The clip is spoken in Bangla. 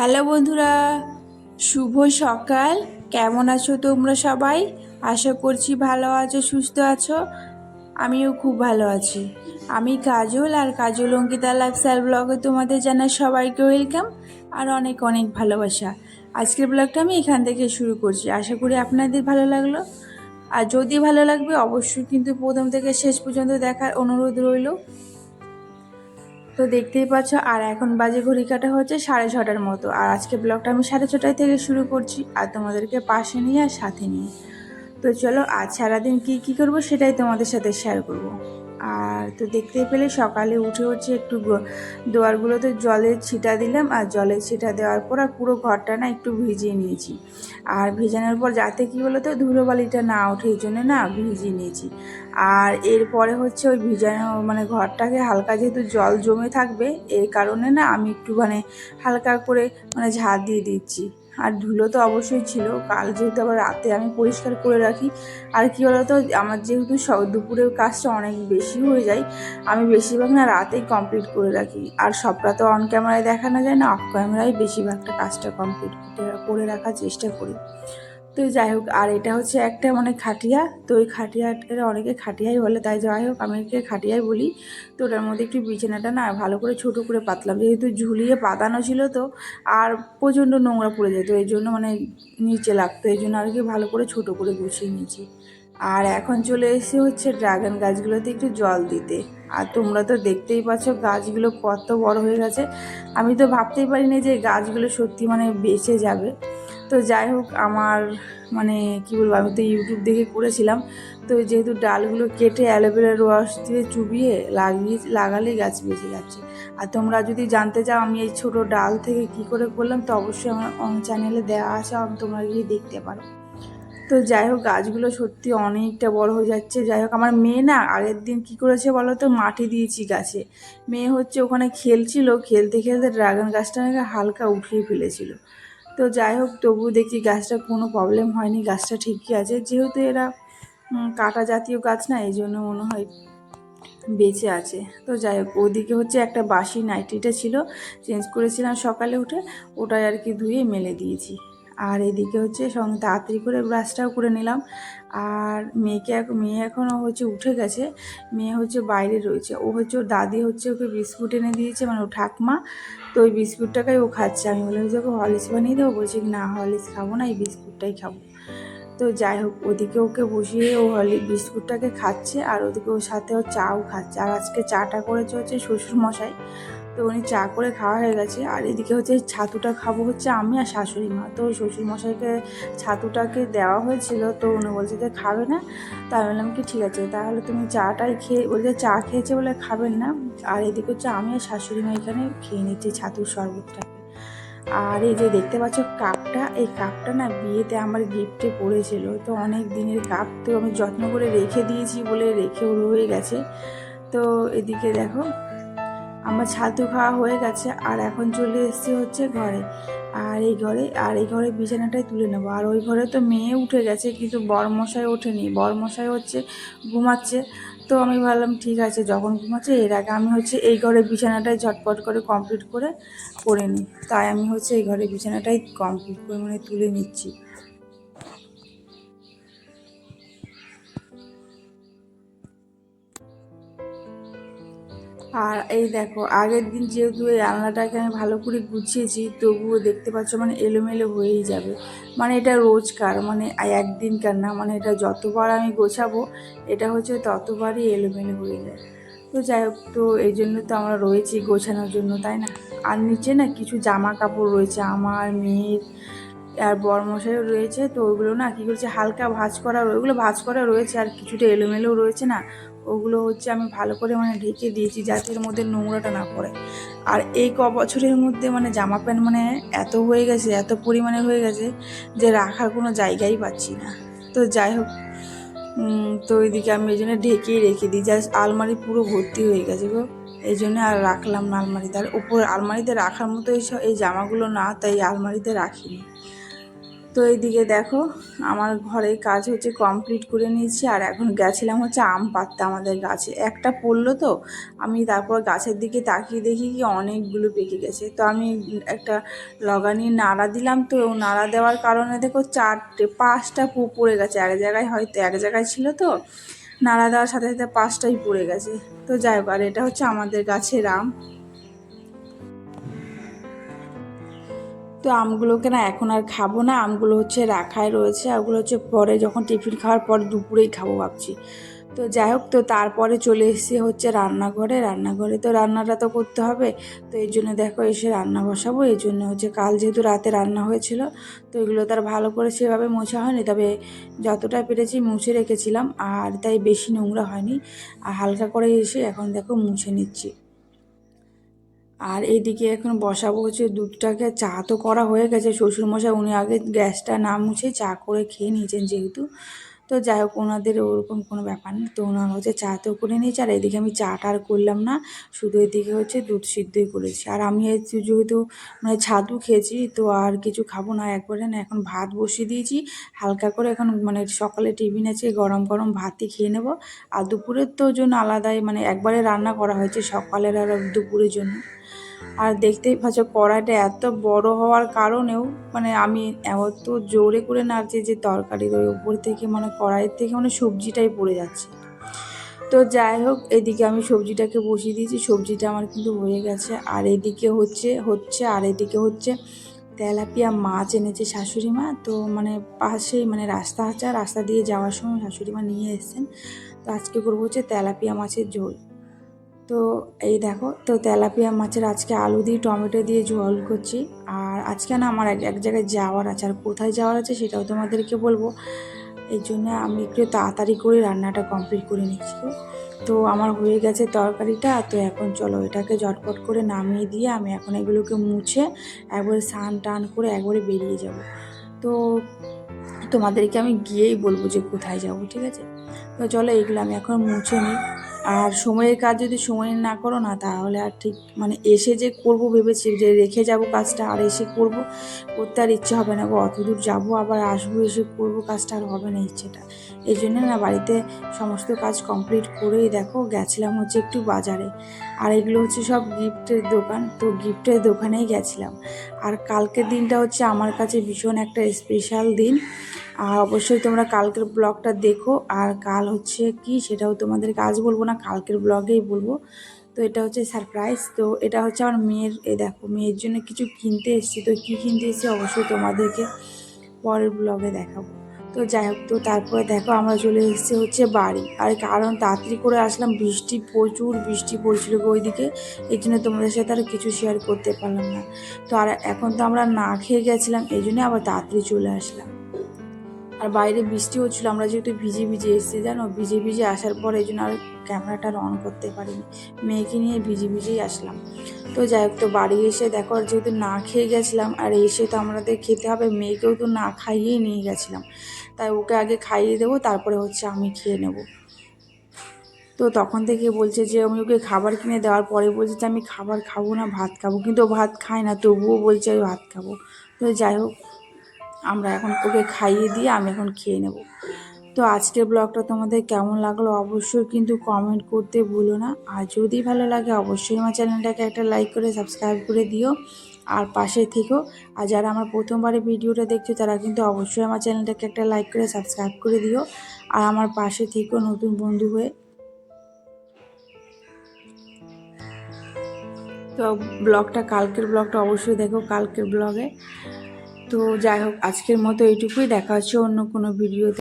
হ্যালো বন্ধুরা, শুভ সকাল। কেমন আছো তোমরা সবাই? আশা করছি ভালো আছো, সুস্থ আছো। আমিও খুব ভালো আছি। আমি কাজল আর কাজল অঙ্কিতা লাইফস্টাইল ব্লগে তোমাদের জানাই সবাইকে ওয়েলকাম আর অনেক অনেক ভালোবাসা। আজকের ব্লগটা আমি এখান থেকে শুরু করছি। আশা করি আপনাদের ভালো লাগল। আর যদি ভালো লাগবে, অবশ্যই কিন্তু প্রথম থেকে শেষ পর্যন্ত দেখার অনুরোধ রইল। তো দেখতেই পাচ্ছ, আর এখন বাজে ঘড়ি কাটা হচ্ছে সাড়ে ছটার মতো আর আজকে ব্লগটা আমি সাড়ে ছটায় থেকে শুরু করছি, আর তোমাদেরকে পাশে নিয়ে আর সাথে নিয়ে তো চলো, আজ সারাদিন কী কী করব সেটাই তোমাদের সাথে শেয়ার করব। আর তো দেখতে পেলে সকালে উঠে হচ্ছে একটু দোয়ারগুলোতে জলের ছিটা দিলাম আর জলের ছিটা দেওয়ার পর আর পুরো ঘরটা না একটু ভিজিয়ে নিয়েছি। আর ভিজানোর পর যাতে কী বলো তো ধুলোবালিটা না ওঠে এই জন্য না ভিজিয়ে নিয়েছি। আর এরপরে হচ্ছে ওই ভিজানো মানে ঘরটাকে হালকা যেহেতু জল জমে থাকবে এই কারণে না আমি একটু মানে হালকা করে মানে ঝাড় দিয়ে দিচ্ছি। আর ধুলো তো অবশ্যই ছিল। কাল যেহেতু আবার রাতে আমি পরিষ্কার করে রাখি, আর কী বলতো, আমার যেহেতু দুপুরের কাজটা অনেক বেশি হয়ে যায়, আমি বেশিরভাগ না রাতেই কমপ্লিট করে রাখি। আর সবটা তো অন ক্যামেরায় দেখানো যায় না অফ ক্যামেরায় বেশিরভাগটা কাজটা কমপ্লিট করে রাখার চেষ্টা করি। তো যাই হোক, আর এটা হচ্ছে একটা মানে খাটিয়া। তো ওই খাটিয়াটা অনেকে খাটিয়াই বলে, তাই যাই হোক, আমি একে খাটিয়াই বলি। তো ওটার মধ্যে একটু বিছানাটা না ভালো করে ছোট করে পাতলাম, যেহেতু ঝুলিয়ে পাতানো ছিল তো, আর প্রচণ্ড নোংরা পড়ে যেত এই জন্য মানে নিচে লাগতো এই জন্য আর কি ভালো করে ছোট করে গুছিয়ে নিয়েছি। আর এখন চলে এসে হচ্ছে ড্রাগন গাছগুলোতে একটু জল দিতে। আর তোমরা তো দেখতেই পাচ্ছ গাছগুলো কত বড় হয়ে গেছে। আমি তো ভাবতেই পারিনি যে গাছগুলো সত্যি মানে বেঁচে যাবে। তো যাই হোক, আমার মানে কি বলব, আমি তো ইউটিউব দেখে করেছিলাম। তো যেহেতু ডালগুলো কেটে অ্যালোভেরা রস দিয়ে চুবিয়ে লাগিয়ে, লাগালেই গাছ বেঁচে যাচ্ছে। আর তোমরা যদি জানতে চাও আমি এই ছোটো ডাল থেকে কি করে করলাম, তো অবশ্যই আমার চ্যানেলে দেওয়া আছে, আমি তোমরা গিয়ে দেখতে পারো। তো যাই হোক, গাছগুলো সত্যি অনেকটা বড় হয়ে যাচ্ছে। যাই হোক, আমার মেয়ে না আগের দিন কি করেছে বলো তো, মাটি দিয়েছি গাছে। মেয়ে হচ্ছে ওখানে খেলছিল, খেলতে খেলতে ড্রাগন গাছটা হালকা উঠিয়ে ফেলেছিল। তো যাই হোক তবু দেখি গাছটা কোনো প্রবলেম হয়নি, গাছটা ঠিকই আছে। যেহেতু এরা কাটা জাতীয় গাছ না, এই জন্য মনে হয় বেঁচে আছে। তো যাই হোক, ওদিকে হচ্ছে একটা বাসি নাইটিটা ছিল চেঞ্জ করেছিলাম সকালে উঠে, ওটাই আর কি ধুয়ে মেলে দিয়েছি। আর এদিকে হচ্ছে সঙ্গে তাড়াতাড়ি করে ব্রাশটাও করে নিলাম। আর মেয়েকে এখন মেয়ে এখনও হচ্ছে উঠে গেছে। মেয়ে হচ্ছে বাইরে রয়েছে। ও হচ্ছে, ওর দাদি হচ্ছে ওকে বিস্কুট এনে দিয়েছে মানে ও ঠাকমা। তো ওই বিস্কুটটাকেই ও খাচ্ছে। আমি বললাম যে ওকে হরলিক্স বানিয়ে দেবো? বলছি, না, হরলিক্স খাব না, এই বিস্কুটটাই খাব। তো যাই হোক, ওদিকে ওকে বসিয়ে ও হলি বিস্কুটটাকে খাচ্ছে। আর ওদিকে ওর সাথে ও চাও খাচ্ছে। আর আজকে চাটা করেছে হচ্ছে শ্বশুর মশাই তো উনি চা করে খাওয়া হয়ে গেছে। আর এদিকে হচ্ছে ছাতুটা খাব হচ্ছে আমি আর শাশুড়ি মা। তো শ্বশুর মশাইকে ছাতুটাকে দেওয়া হয়েছিল, তো উনি বলছে যে খাবে না। তা আমি বললাম কি ঠিক আছে, তাহলে তুমি চাটাই খেয়ে, বলছে চা খেয়েছে বলে খাবেন না। আর এদিকে হচ্ছে আমি আর শাশুড়ি মা এখানে খেয়ে নিচ্ছি ছাতুর শরবতটা আর এই যে দেখতে পাচ্ছ কাপটা, এই কাপটা না বিয়েতে আমার গিফটে পড়েছিল। তো অনেক দিনের কাপ, তো আমি যত্ন করে রেখে দিয়েছি বলে রেখেও রয়ে গেছে। তো এদিকে দেখো আমার ছাতু খাওয়া হয়ে গেছে, আর এখন চলে এসেছি হচ্ছে ঘরে। আর এই ঘরে, আর এই ঘরে বিছানাটাই তুলে নেব। আর ওই ঘরে তো মেয়ে উঠে গেছে, কিন্তু বরমশাই ওঠেনি। বরমশাই হচ্ছে ঘুমাচ্ছে। তো আমি ভাবলাম, ঠিক আছে, যখন ঘুমাচ্ছে, এর আগে আমি হচ্ছে এই ঘরে বিছানাটাই ঝটপট করে কমপ্লিট করে করে নিই। তাই আমি হচ্ছে এই ঘরে বিছানাটাই কমপ্লিট করে মানে তুলে নিচ্ছি। আর এই দেখো, আগের দিন যেহেতু এই আলনাটাকে আমি ভালো করে গুছিয়েছি, তবুও দেখতে পাচ্ছ মানে এলোমেলো হয়েই যাবে। মানে এটা রোজকার মানে একদিনকার না মানে এটা যতবার আমি গোছাবো, এটা হচ্ছে ততবারই এলোমেলো হয়ে যায়। তো যাই হোক, তো এই জন্য তো আমরা রয়েছি গোছানোর জন্য, তাই না? আর নিচে না কিছু জামা কাপড় রয়েছে, আমার, মেয়ের, আর বরমশাইও রয়েছে, তো ওগুলো না কী করছে, হালকা ভাঁজ করা, ওগুলো ভাঁজ করা রয়েছে, আর কিছুটা এলোমেলোও রয়েছে না ওগুলো হচ্ছে আমি ভালো করে মানে ঢেকে দিয়েছি যাতে এর মধ্যে নোংরাটা না পড়ে। আর এই ক বছরের মধ্যে মানে জামা প্যান্ট মানে এত হয়ে গেছে, এত পরিমাণে হয়ে গেছে যে রাখার কোনো জায়গাই পাচ্ছি না। তো যাই হোক তো এদিকে আমি এই জন্য ঢেকেই রেখে দিই। জাস্ট আলমারি পুরো ভর্তি হয়ে গেছে গো। এই জন্য আর রাখলাম না আলমারিতে। আর উপরে আলমারিতে রাখার মতো এই এই জামাগুলো না, তাই আলমারিতে রাখিনি। তো এইদিকে দেখো, আমার ঘরে কাজ হচ্ছে কমপ্লিট করে নিয়েছি, আর এখন গেছিলাম হচ্ছে আম পাততে আমাদের গাছে। একটা পড়ল তো, আমি তারপর গাছের দিকে তাকিয়ে দেখি কি অনেকগুলো পেকে গেছে। তো আমি একটা লগা নিয়ে নাড়া দিলাম, তো নাড়া দেওয়ার কারণে দেখো চারটে, পাঁচটা পু, পড়ে গেছে। এক জায়গায় হয়তো এক জায়গায় ছিল তো, নাড়া দেওয়ার সাথে সাথে পাঁচটাই পড়ে গেছে। তো যাই হোক, আর এটা হচ্ছে আমাদের গাছের আম। তো আমগুলোকে না এখন আর খাব না। আমগুলো হচ্ছে রাখাই রয়েছে, আর ওগুলো হচ্ছে পরে যখন টিফিন খাওয়ার পর দুপুরেই খাব ভাবছি। তো যাই হোক, তো তারপরে চলে এসেছি হচ্ছে রান্নাঘরে। রান্নাঘরে তো রান্নাটা তো করতে হবে, তো এই জন্য দেখো এসে রান্না বসাবো। এই জন্য হচ্ছে কাল যেহেতু রাতে রান্না হয়েছিল, তো এগুলো তার ভালো করে সেভাবে মোছা হয়নি। তবে যতটা পেরেছি মুছে রেখেছিলাম, আর তাই বেশি নোংরা হয়নি। আর হালকা করে এসে এখন দেখো মুছে নিচ্ছি। আর এইদিকে এখন বসাবো হচ্ছে দুধটাকে, চা তো করা হয়ে গেছে। শ্বশুরমশাই উনি আগে গ্যাসটা না মুছে চা করে খেয়ে নিয়েছেন যেহেতু। তো যাই হোক, ওনাদের ওরকম কোনো ব্যাপার নেই তো ওনার হচ্ছে চা তো করে নিয়েছে, আর এদিকে আমি চাটা আর করলাম না। শুধু এদিকে হচ্ছে দুধ সিদ্ধই করেছি। আর আমি যেহেতু মানে ছাতু খেয়েছি, তো আর কিছু খাব না। একবারে না এখন ভাত বসিয়ে দিয়েছি। হালকা করে এখন মানে সকালে টিফিন আছে, গরম গরম ভাতই খেয়ে নেব। আর দুপুরের তো জন্য আলাদাই মানে একবারে রান্না করা হয়েছে সকালের আর দুপুরের জন্য। আর দেখতেই পাচ্ছ কড়াইটা এত বড় হওয়ার কারণেও মানে আমি এত জোরে করে নাড়ছি যে তরকারির ওই উপর থেকে মানে কড়াইয়ের থেকে মানে সবজিটাই পড়ে যাচ্ছে। তো যাই হোক, এদিকে আমি সবজিটাকে বসিয়ে দিয়েছি, সবজিটা আমার কিন্তু হয়ে গেছে। আর এদিকে হচ্ছে হচ্ছে, আর এদিকে হচ্ছে তেলাপিয়া মাছ এনেছে শাশুড়ি মা তো মানে পাশেই মানে রাস্তা আছে রাস্তা দিয়ে যাওয়ার সময় শাশুড়ি মা নিয়ে এসেছেন। তো আজকে করব হচ্ছে তেলাপিয়া মাছের ঝোল। তো এই দেখো, তো তেলাপিয়া মাছের আজকে আলু দিয়ে, টমেটো দিয়ে ঝোল করছি। আর আজকে না আমার এক এক জায়গায় যাওয়ার আছে। আর কোথায় যাওয়ার আছে সেটাও তোমাদেরকে বলব। এই জন্য আমি একটু তাড়াতাড়ি করে রান্নাটা কমপ্লিট করে নিচ্ছি। তো আমার হয়ে গেছে তরকারিটা, তো এখন চলো এটাকে ঝটপট করে নামিয়ে দিয়ে আমি এখন এগুলোকে মুছে একবারে স্নান টান করে একবারে বেরিয়ে যাব। তো তোমাদেরকে আমি গিয়েই বলব যে কোথায় যাব, ঠিক আছে? তো চলো এগুলো আমি এখন মুছে নিই। আর সময়ের কাজ যদি সময় না করো না, তাহলে আর ঠিক মানে এসে যে করব ভেবেছি, যে রেখে যাব কাজটা আর এসে করব, করতে আর ইচ্ছে হবে না গো। অত দূর যাব, আবার আসব, এসে করব, কাজটা আর হবে না ইচ্ছেটা। এই জন্য না বাড়িতে সমস্ত কাজ কমপ্লিট করেই দেখো, গেছিলাম হচ্ছে একটু বাজারে। আর এগুলো হচ্ছে সব গিফটের দোকান, তো গিফটের দোকানেই গেছিলাম। আর কালকের দিনটা হচ্ছে আমার কাছে ভীষণ একটা স্পেশাল দিন। আর অবশ্যই তোমরা কালকের ব্লগটা দেখো। আর কাল হচ্ছে কি সেটাও তোমাদেরকে আজ বলব না, কালকের ব্লগেই বলব। তো এটা হচ্ছে সারপ্রাইজ তো এটা হচ্ছে আমার মেয়ের এ দেখো, মেয়ের জন্য কিছু কিনতে এসেছি। তো কী কিনতে এসেছি অবশ্যই তোমাদেরকে পরের ব্লগে দেখাবো। তো যাই হোক, তো তারপরে দেখো আমরা চলে এসেছি হচ্ছে বাড়ি। আর কারণ তাড়াতাড়ি করে আসলাম, বৃষ্টি প্রচুর বৃষ্টি পড়ছিল ওইদিকে। এই জন্য তোমাদের সাথে আর কিছু শেয়ার করতে পারলাম না। তো আর এখন তো আমরা না খেয়ে গেছিলাম, এই জন্য আবার তাড়াতাড়ি চলে আসলাম। আর বাইরে বৃষ্টি হচ্ছিল আমরা যেহেতু ভিজে ভিজে এসেছি, জানো? ভিজে ভিজে আসার পর এই জন্য আর ক্যামেরাটা অন করতে পারিনি। মেয়েকে নিয়ে ভিজে ভিজেই আসলাম। তো যাই হোক, তো বাড়ি এসে দেখো, আর যেহেতু না খেয়ে গেছিলাম, আর এসে তো আমাদের খেতে হবে, মেয়েকেও তো না খাইয়েই নিয়ে গেছিলাম। তাই ওকে আগে খাইয়ে দেবো, তারপরে হচ্ছে আমি খেয়ে নেব। তো তখন থেকে বলছে যে, আমি ওকে খাবার কিনে দেওয়ার পরে বলছে যে, আমি খাবার খাব না, ভাত খাব। কিন্তু ভাত খায় না, তবুও বলছে, আমি ভাত খাব। তো যাই হোক আমরা এখন ওকে খাইয়ে দিয়ে আমি এখন খেয়ে নেব। তো আজকের ব্লগটা তোমাদের কেমন লাগল অবশ্যই কিন্তু কমেন্ট করতে ভুলো না। আর যদি ভালো লাগে অবশ্যই আমার চ্যানেলটাকে একটা লাইক করে সাবস্ক্রাইব করে দিও। আর পাশে থেকো। আর যারা আমার প্রথমবারে ভিডিওটা দেখছ তারা কিন্তু অবশ্যই আমার চ্যানেলটাকে একটা লাইক করে সাবস্ক্রাইব করে দিও। আর আমার পাশে থেকো নতুন বন্ধু হয়ে। তো ব্লগটা কালকের ব্লগটা অবশ্যই দেখো কালকের ব্লগে। তো যাই হোক আজকের মতো এইটুকুই। দেখা হচ্ছে অন্য কোনো ভিডিওতে।